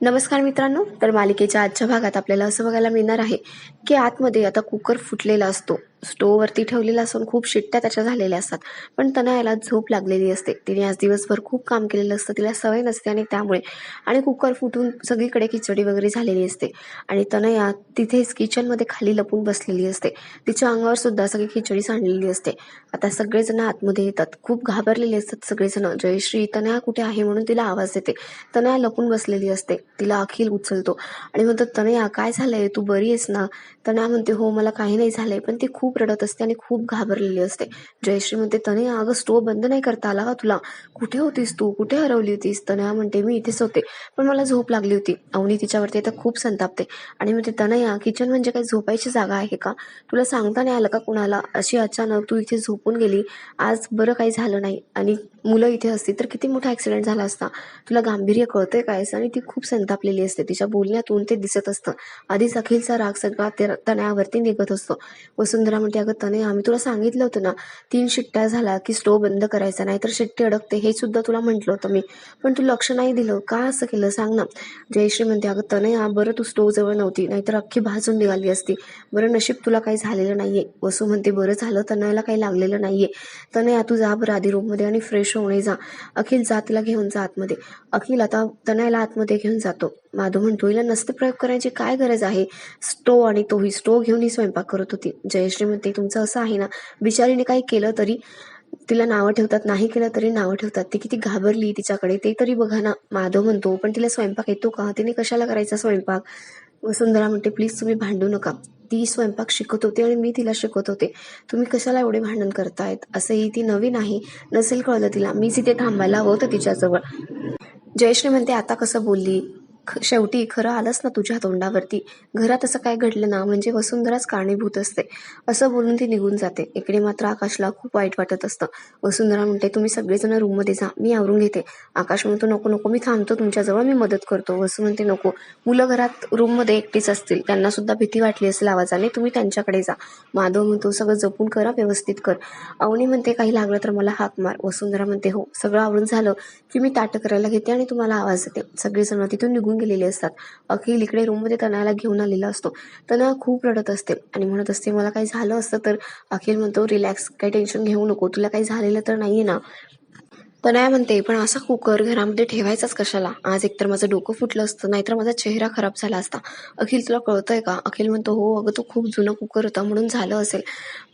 नमस्कार मित्रांनो तर मालिकेच्या आजच्या भागात आपल्याला असं बघायला मिळणार आहे की आतमध्ये आता कुकर फुटलेला असतो. स्टोवरती ठेवलेला असून खूप शिट्ट्या त्याच्या झालेल्या असतात. पण तनयाला झोप लागलेली असते. तिने आज दिवसभर खूप काम केलेलं असतं. तिला सवय नसते आणि त्यामुळे आणि कुकर फुटून सगळीकडे खिचडी वगैरे झालेली असते. आणि तनया तिथेच किचनमध्ये खाली लपून बसलेली असते. तिच्या अंगावर सुद्धा सगळी खिचडी सांडलेली असते. आता सगळेजण आतमध्ये येतात. खूप घाबरलेले असतात सगळेजण. जयश्री तनया कुठे आहे म्हणून तिला आवाज देते. तनया लपून बसलेली असते. तिला अखिल उचलतो. आणि म्हणतो तनया काय झालंय? तू बरी आहेस ना? तनया म्हणते हो मला काही नाही झालंय. पण ती खूप खूप रडत असते आणि खूप घाबरलेली असते. जयश्री म्हणते तनया अगं स्टोव बंद नाही करता आला का तुला? कुठे होतीस तू? कुठे हरवली होतीस? तनया म्हणते मी इथेच होते पण मला झोप लागली होती. अवनी तिच्यावरती आता खूप संतापते आणि म्हणते तनया किचन म्हणजे काय झोपायची जागा आहे का? तुला सांगता नाही आलं का कुणाला? अशी अचानक तू इथे झोपून गेली. आज बरं काही झालं नाही. आणि मुलं इथे असती तर किती मोठा ऍक्सिडेंट झाला असता. तुला गांभीर्य कळतंय काय असं आणि ती खूप संतापलेली असते. तिच्या बोलण्यातून ते दिसत असतं. आधीच अखिलचा राग सगळा त्या तनयावरती निघत असतो. वसुंधरा म्हणते अगं तनय आम्ही तुला सांगितलं होतं ना तीन शिट्ट्या झाला की स्टोव बंद करायचा नाही तर शिट्टी अडकते हे सुद्धा तुला म्हटलं होतं मी. पण तू लक्ष नाही दिलं. का असं केलं? सांग ना. जयश्री म्हणते अगं तनया बरं तू स्टोव जवळ नव्हती नाहीतर अख्खी भाजून निघाली असती. बरं नशीब तुला काही झालेलं नाहीये. वसू म्हणते बरं झालं तनयाला काही लागलेलं नाहीये. तनया तू जा बरं आधी रूममध्ये आणि फ्रेश होणे जा. अखिल जातला घेऊन जा आतमध्ये. अखिल आता तनयाला आतमध्ये घेऊन जातो. माधव म्हणतो हिला नसते प्रयोग करायची काय गरज आहे? स्टोव आणि तोही स्टोव घेऊन ही स्वयंपाक करत होती. जयश्री म्हणते तुमचं असं आहे ना? बिचारीने काही केलं तरी तिला नावं ठेवतात नाही केलं तरी नावं ठेवतात. ती किती घाबरली तिच्याकडे. ते तरी बघा ना माधव म्हणतो. पण तिला स्वयंपाक येतो का? तिने कशाला करायचा स्वयंपाक? वसुंधरा म्हणते प्लीज तुम्ही भांडू नका. ती स्वयंपाक शिकत होती आणि मी तिला शिकवत होते तुम्ही कशाला एवढे भांडण करतायत? असंही ती नवीन आहे. नसेल कळलं तिला. मीच इथे थांबायला हवं होतं तिच्याजवळ. जयश्री म्हणते आता कसं बोलली? शेवटी खरं आलंच ना तुझ्या तोंडावरती. घरात असं काय घडलं ना म्हणजे वसुंधराच कारणीभूत असते. असं बोलून ती निघून जाते. इकडे मात्र आकाशला खूप वाईट वाटत असतं. वसुंधरा म्हणते तुम्ही सगळेजण रूममध्ये जा मी आवरून घेते. आकाश म्हणतो नको नको मी थांबतो तुमच्याजवळ मी मदत करतो. वसू म्हणते नको. मुलं घरात रूममध्ये एकटीच असतील. त्यांना सुद्धा भीती वाटली असेल आवाजाने तुम्ही त्यांच्याकडे जा. माधव म्हणतो सगळं जपून करा व्यवस्थित कर. अवनी म्हणते काही लागलं तर मला हाक मार. वसुंधरा म्हणते हो सगळं आवरून झालं की मी ताटं करायला घेते आणि तुम्हाला आवाज देते. सगळेजण तिथून निघून गेलेले असतात. अखिल इकडे रूममध्ये तनाला घेऊन आलेला असतो. तना खूप रडत असते आणि म्हणत असते मला काही झालं असतं तर अखिल म्हणतो रिलॅक्स काही टेन्शन घेऊ नको. तुला काही झालेलं तर नाहीये ना. तनया म्हणते पण असा कुकर घरामध्ये ठेवायचाच कशाला? आज एकतर माझं डोकं फुटलं असतं नाहीतर माझा चेहरा खराब झाला असता. अखिल तुला कळतंय का? अखिल म्हणतो हो अगं तो खूप जुना कुकर होता म्हणून झालं असेल.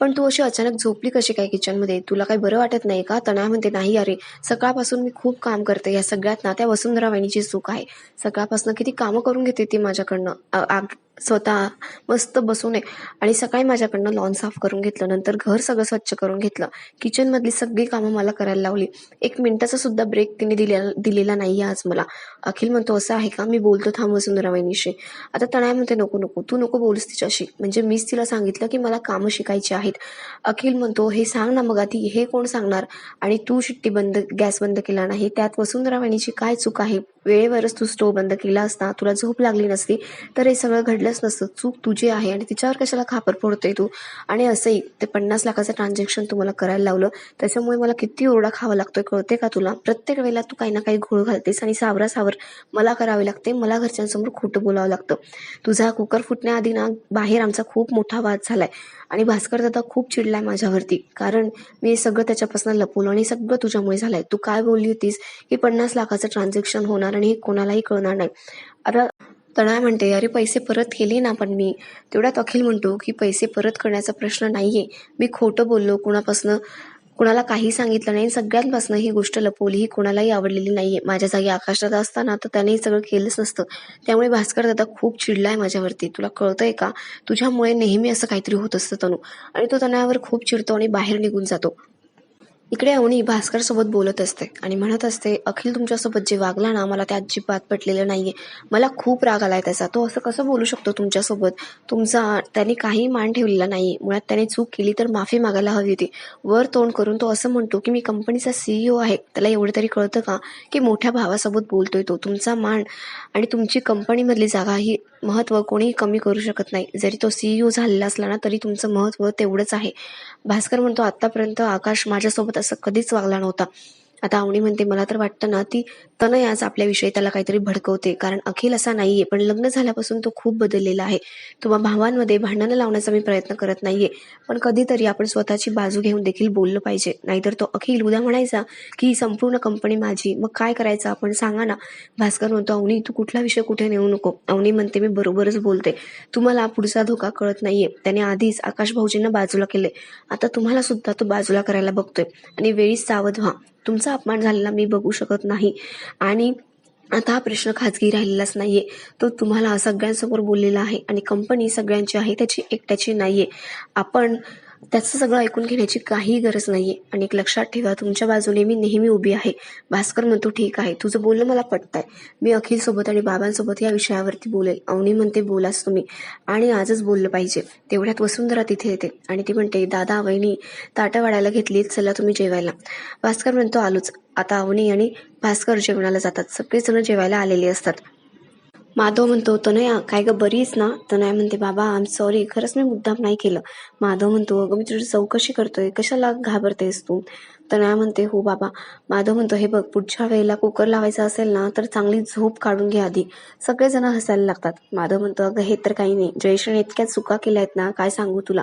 पण तू अशी अचानक झोपली कशी काय किचनमध्ये? तुला काही बरं वाटत नाही का? तनया म्हणते नाही अरे सकाळपासून मी खूप काम करते. या सगळ्यात ना त्या वसुंधरा वहिनीची चूक आहे. सकाळपासून किती कामं करून घेते ती माझ्याकडनं. स्वतः मस्त बसून आणि सकाळी माझ्याकडनं लॉन साफ करून घेतलं नंतर घर सगळं स्वच्छ करून घेतलं. किचनमधली सगळी कामं मला करायला लावली. एक मिनिटाचा सुद्धा ब्रेक तिने दिलेला दिलेला नाही आज मला. अखिल म्हणतो असं आहे का? मी बोलतो थांब वसुंधरा वहिनीशी आता तणाय म्हणते नको नको. तू नको बोलूस तिच्याशी. म्हणजे मीच तिला सांगितलं की मला कामं शिकायची आहेत. अखिल म्हणतो हे सांग ना मग आधी हे कोण सांगणार? आणि तू शिट्टी बंद गॅस बंद केला नाही त्यात वसुंधरा वहिनीची काय चूक आहे? वेळेवरच तू स्टोव बंद केला असता तुला झोप लागली नसती तर हे सगळं घडलंच नसतं. चूक तुझी आहे आणि तिच्यावर कशाला खापर फोडतोय तू? आणि असंही ते पन्नास लाखाचं ट्रान्झॅक्शन तुम्हाला करायला लावलं त्याच्यामुळे मला किती ओरडा खावा लागतोय कळते का तुला? प्रत्येक वेळेला तू काही ना काही घोळ घालतेस आणि सावरा सावर मला करावे लागते मला घरच्यांसमोर खोटं बोलावं लागतं. तुझा कुकर फुटण्याआधी ना बाहेर आमचा खूप मोठा वाद झालाय. आणि भास्कर दादा खूप चिडलाय माझ्यावरती. कारण मी सगळं त्याच्यापासून लपवलं आणि सगळं तुझ्यामुळे झालंय. तू काय बोलली होतीस? की पन्नास लाखाचं ट्रान्झॅक्शन होणार आणि हे कोणालाही कळणार नाही. आता तणा म्हणते अरे पैसे परत केले ना पण मी. तेवढ्यात अखिल म्हणतो की पैसे परत करण्याचा प्रश्न नाहीये. मी खोटं बोललो कुणापासून कुणाला काही सांगितलं नाही. सगळ्यांपासून ही गोष्ट लपवली. ही कोणालाही आवडलेली नाहीये. माझ्या जागी आकाश दादा असताना तर त्याने सगळं केलंच नसतं. त्यामुळे भास्कर दादा खूप चिडलाय माझ्यावरती. तुला कळतंय का? तुझ्यामुळे नेहमी असं काहीतरी होत असतं तनू. आणि तो तणावर खूप चिडतो आणि बाहेर निघून जातो. इकडे अवनी भास्कर सोबत बोलत असते आणि म्हणत असते अखिल तुमच्यासोबत जे वागला ना मला ते अजिबात पटलेलं नाहीये. मला खूप राग आलाय त्याचा. तो असं कसं बोलू शकतो तुमच्यासोबत? तुमचा त्याने काही मान ठेवलेला नाही. मुळात त्याने चूक केली तर माफी मागायला हवी होती. वर तोंड करून तो असं म्हणतो की मी कंपनीचा सीईओ आहे. त्याला एवढं तरी कळतं का की मोठ्या भावासोबत बोलतोय तो. तुमचा मान आणि तुमची कंपनीमधली जागा ही महत्त्व कोणीही कमी करू शकत नाही. जरी तो सीईओ झालेला असला ना तरी तुमचं महत्त्व तेवढंच आहे. भास्कर म्हणतो आतापर्यंत आकाश माझ्यासोबत असं कधीच वागला नव्हता. आता अवनी म्हणते मला तर वाटतं ना ती तनय आज आपल्याविषयी त्याला काहीतरी भडकवते. कारण अखिल असा नाहीये पण लग्न झाल्यापासून तो खूप बदललेला आहे. तुम्हा भावांमध्ये भांडणं लावण्याचा मी प्रयत्न करत नाहीये. पण कधीतरी आपण स्वतःची बाजू घेऊन देखील बोललं पाहिजे. नाहीतर तो अखिल उद्या म्हणायचा की ही संपूर्ण कंपनी माझी. मग काय करायचं? आपण सांगा ना. भास्कर म्हणतो अवनी तू कुठला विषय कुठे नेऊ नको. अवनी म्हणते मी बरोबरच बोलते. तुम्हाला पुढचा धोका कळत नाहीये. त्याने आधीच आकाश भाऊजींना बाजूला केले आता तुम्हाला सुद्धा तो बाजूला करायला बघतोय. आणि वेळीच सावध व्हा. तुमचा अपमान झालेला मी बघू शकत नाही. आणि आता हा प्रश्न खाजगी राहिलेलाच नाहीये. तो तुम्हाला सगळ्यांसमोर बोललेला आहे आणि कंपनी सगळ्यांची आहे त्याची एकट्याची नाहीये. आपण त्याचं सगळं ऐकून घेण्याची काही गरज नाही आहे आणि एक लक्षात ठेवा तुमच्या बाजूने मी नेहमी उभी आहे. भास्कर म्हणतो ठीक आहे तुझं बोलणं मला पटतंय. मी अखिलसोबत आणि बाबांसोबत या विषयावरती बोलेल. अवनी म्हणते बोलाच तुम्ही. आणि आजच बोललं पाहिजे. तेवढ्यात वसुंधरा तिथे येते आणि ती म्हणते दादा वहिनी ताटं वाढायला घेतली चला तुम्ही जेवायला. भास्कर म्हणतो आलोच. आता अवनी आणि भास्कर जेवणाला जातात. सगळेजण जेवायला आलेले असतात. माधव म्हणतो तनया काय ग बरीच ना? तनया म्हणते बाबा आम सॉरी खरंच मी मुद्दाम नाही केलं. माधव म्हणतो अगं मी तुझी चौकशी करतोय कशाला घाबरतेस तू? तनया म्हणते हो बाबा. माधव म्हणतो हे बघ पुढच्या वेळेला कुकर लावायचा असेल ना तर चांगली झोप काढून घे आधी. सगळेजण हसायला लागतात. माधव म्हणतो अगं हे तर काही नाही. जयश्रीने इतक्या चुका केल्या आहेत ना काय सांगू तुला?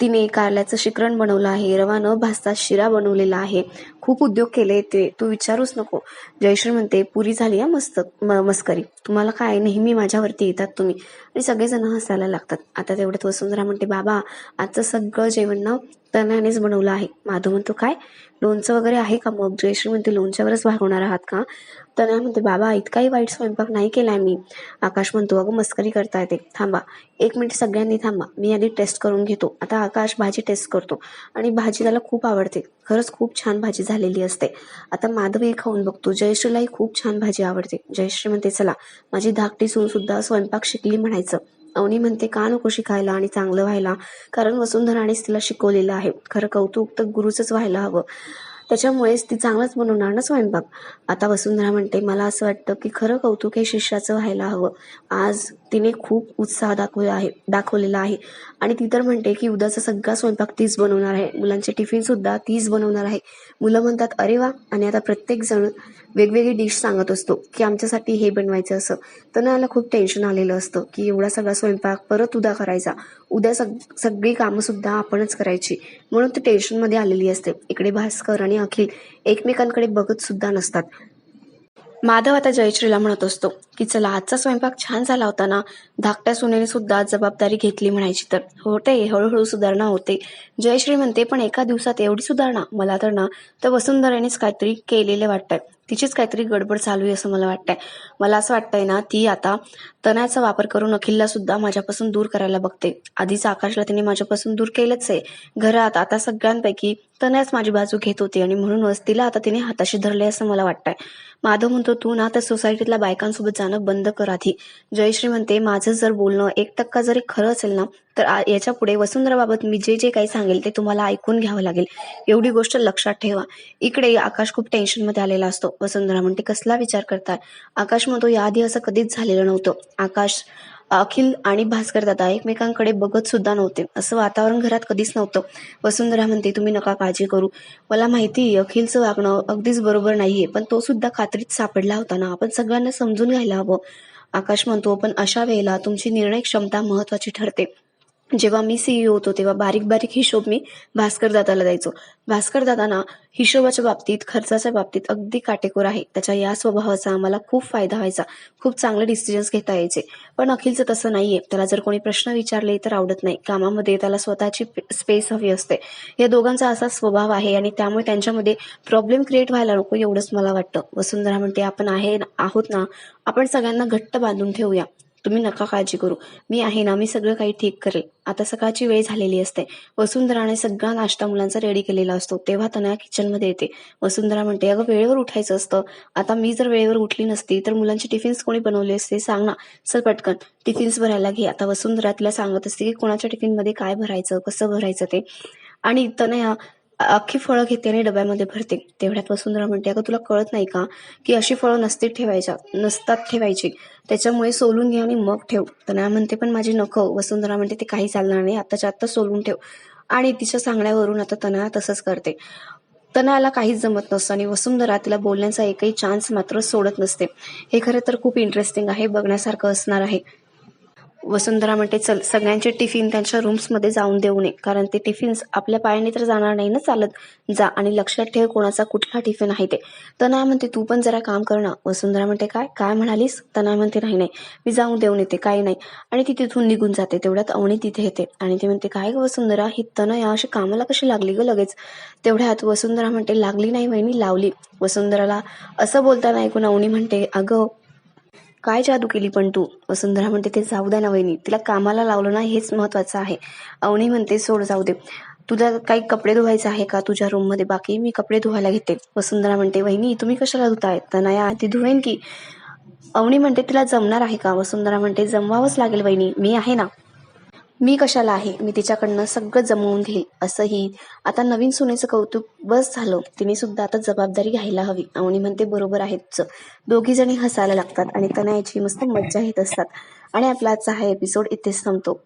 तिने कारल्याचं शिकरण बनवलं आहे. रवा न भाजता शिरा बनवलेला आहे. खूप उद्योग केले ते. तू विचारूच नको. जयश्री म्हणते पुरी झाली या मस्त म- मस्करी. तुम्हाला काय? नेहमी माझ्यावरती येतात तुम्ही. आणि सगळेजण हसायला लागतात. आता तेवढ्यात वसुंधरा म्हणते बाबा आजचं सगळं जेवण ना तनयानेच बनवलं आहे. माधव म्हणतो काय? लोणचं वगैरे आहे का मग? जयश्री म्हणते लोणच्यावरच भागवणार आहात का? तनया म्हणते बाबा इतकाही वाईट स्वयंपाक नाही केलाय मी. आकाश म्हणतो अगं मस्करी करता येते थांबा. एक मिनिट सगळ्यांनी थांबा. मी आधी टेस्ट करून घेतो. आता आकाश भाजी टेस्ट करतो आणि भाजी त्याला खूप आवडते. खरंच खूप छान भाजी झालेली असते. आता माधवी खाऊन बघतो. जयश्रीलाही खूप छान भाजी आवडते. जयश्री म्हणते चला माझी धाकटी सून सुद्धा स्वयंपाक शिकली म्हणायचं. अवनी म्हणते का नको शिकायला आणि चांगलं व्हायला? कारण वसुंधरानेच तिला शिकवलेलं आहे. खरं कौतुक तर गुरुचंच व्हायला हवं. त्याच्यामुळेच ती चांगलाच बनवणार ना स्वयंपाक. आता वसुंधरा म्हणते मला असं वाटतं की खरं कौतुक हे शिष्याचं व्हायला हवं. आज तिने खूप उत्साह दाखवला आहे दाखवलेला आहे. आणि ती तर म्हणते की उद्याचा सगळा स्वयंपाक तीच बनवणार आहे. मुलांचे टिफिन सुद्धा तीच बनवणार आहे. मुलं म्हणतात अरे वा! आणि आता प्रत्येक जण वेगवेगळी डिश सांगत असतो की आमच्यासाठी हे बनवायचं असं. तर ना खूप टेन्शन आलेलं असतं की एवढा सगळा स्वयंपाक परत उद्या करायचा. उद्या सग सगळी कामं सुद्धा आपणच करायची. म्हणून ती टेन्शनमध्ये आलेली असते. इकडे भास्कर आणि अखिल एकमेकांकडे बघत सुद्धा नसतात. माधव आता जयश्रीला म्हणत असतो की चला आजचा स्वयंपाक छान झाला होता ना? धाकट्या सुनेने सुद्धा जबाबदारी घेतली म्हणायची तर. होते हळूहळू सुधारणा होते. जयश्री म्हणते पण एका दिवसात एवढी सुधारणा? मला तर ना तर वसुंधरेनेच काहीतरी केलेलं वाटतंय. तिचीच काहीतरी गडबड चालू आहे असं मला वाटतंय. मला असं वाटतंय ना ती आता तणाचा वापर करून अखिलला सुद्धा माझ्यापासून दूर करायला बघते. आधीच आकाशला तिने माझ्यापासून दूर केलंच आहे. घरात आता सगळ्यांपैकी तनयाच माझी बाजू घेत होती आणि म्हणूनच तिला आता तिने हाताशी धरले असं मला वाटतंय. माधव म्हणतो तू ना त्या सोसायटीतल्या बायकांसोबत जाणं बंद कर आधी. जयश्री म्हणते माझं जर बोलणं एक टक्का जरी खरं असेल ना तर याच्यापुढे वसुंधराबाबत मी जे जे काही सांगेल ते तुम्हाला ऐकून घ्यावं लागेल. एवढी गोष्ट लक्षात ठेवा. इकडे आकाश खूप टेन्शनमध्ये आलेला असतो. वसुंधरा म्हणते कसला विचार करतात आकाश म्हणतो याआधी असं कधीच झालेलं नव्हतं. आकाश अखिल आणि भास्कर दादा एकमेकांकडे बघत सुद्धा नव्हते. असं वातावरण घरात कधीच नव्हतं. वसुंधरा म्हणते तुम्ही नका काळजी करू. मला माहिती अखिलचं वागणं अगदीच बरोबर नाहीये पण तो सुद्धा खात्रीत सापडला होता ना. आपण सगळ्यांना समजून घ्यायला हवं. आकाश म्हणतो पण अशा वेळेला तुमची निर्णय क्षमता महत्वाची ठरते. जेव्हा मी सीईओ होतो तेव्हा बारीक बारीक हिशोब मी भास्कर दादाला द्यायचो. भास्कर दादांना हिशोबाच्या बाबतीत खर्चाच्या बाबतीत अगदी काटेकोर आहे. त्याच्या या स्वभावाचा आम्हाला खूप फायदा व्हायचा. खूप चांगले डिसिजन्स घेता यायचे. पण अखिलचं तसं नाहीये. त्याला जर कोणी प्रश्न विचारले तर आवडत नाही. कामामध्ये त्याला स्वतःची स्पेस हवी असते. या दोघांचा असा स्वभाव आहे आणि त्यामुळे त्यांच्यामध्ये प्रॉब्लेम क्रिएट व्हायला नको एवढंच मला वाटतं. वसुंधरा म्हणते आपण आहे आहोत ना. आपण सगळ्यांना घट्ट बांधून ठेवूया. तुम्ही नका काळजी करू. मी आहे ना मी सगळं काही ठीक करेल. आता सकाळची वेळ झालेली असते. वसुंधराने सगळा नाश्ता मुलांचा रेडी केलेला असतो. तेव्हा तनया किचनमध्ये येते. वसुंधरा म्हणते अगं वेळेवर उठायचं असतं. आता मी जर वेळेवर उठली नसती तर मुलांचे टिफिन्स कोणी बनवले असते? सांग ना. चल पटकन. टिफिन्स भरायला घे. आता वसुंधरा तिला सांगत असते की कोणाच्या टिफिनमध्ये काय भरायचं कसं भरायचं ते? आणि तनया अख्खी फळं घेते आणि डब्यामध्ये भरते. तेवढ्यात वसुंधरा म्हणते अगं तुला कळत नाही का की अशी फळं नसती ठेवायच्या नसतात ठेवायची. त्याच्यामुळे सोलून घे आणि मग ठेव. तनया म्हणते पण माझी नको. वसुंधरा म्हणते ते काही चालणार नाही. आताच्या आत्ता सोलून ठेव. आणि तिच्या सांगण्यावरून आता तनया तसंच करते. तनयाला काहीच जमत नसतं आणि वसुंधरा तिला बोलण्याचा एकही चान्स मात्र सोडत नसते. हे खरं तर खूप इंटरेस्टिंग आहे बघण्यासारखं असणार आहे. वसुंधरा म्हणते चल सगळ्यांचे टिफिन त्यांच्या रूम्समध्ये जाऊन देऊ नये. कारण ते टिफिन्स आपल्या पायाने तर जाणार नाही ना चालत. जा आणि लक्षात ठेव कोणाचा कुठला टिफिन आहे ते. तना म्हणते तू पण जरा काम कर ना. वसुंधरा म्हणते काय काय म्हणालीस? तना म्हणते नाही नाही. मी जाऊन देऊन येते काही नाही. आणि ती तिथून निघून जाते. तेवढ्यात अवणी तिथे येते. आणि ती म्हणते काय गं वसुंधरा ही तनया अशी कामाला कशी लागली ग लगेच? तेवढ्यात वसुंधरा म्हणते लागली नाही वहिनी लावली. वसुंधराला असं बोलताना ऐकून अवणी म्हणते अगं काय जादू केली पण तू? वसुंधरा म्हणते ते जाऊ द्या ना वहिनी तिला कामाला लावलं ना हेच महत्वाचं आहे. अवनी म्हणते सोड जाऊ दे. तुला काही कपडे धुवायचे आहे का तुझ्या रूममध्ये? बाकी मी कपडे धुवायला घेते. वसुंधरा म्हणते वहिनी तुम्ही कशाला धुताय? तनया ती धुवेन की. अवनी म्हणते तिला जमणार आहे का? वसुंधरा म्हणते जमवावंच लागेल वहिनी मी आहे ना. मी कशाला आहे? मी तिच्याकडनं सगळं जमवून घेईल असंही. आता नवीन सुनेचं कौतुक बस झालं. तिने सुद्धा आता जबाबदारी घ्यायला हवी. अवनी म्हणते बरोबर आहेच दोघी जणी हसायला लागतात आणि तनयाची मस्त मज्जा येत असतात आणि आपला आजचा हा एपिसोड इथेच संपतो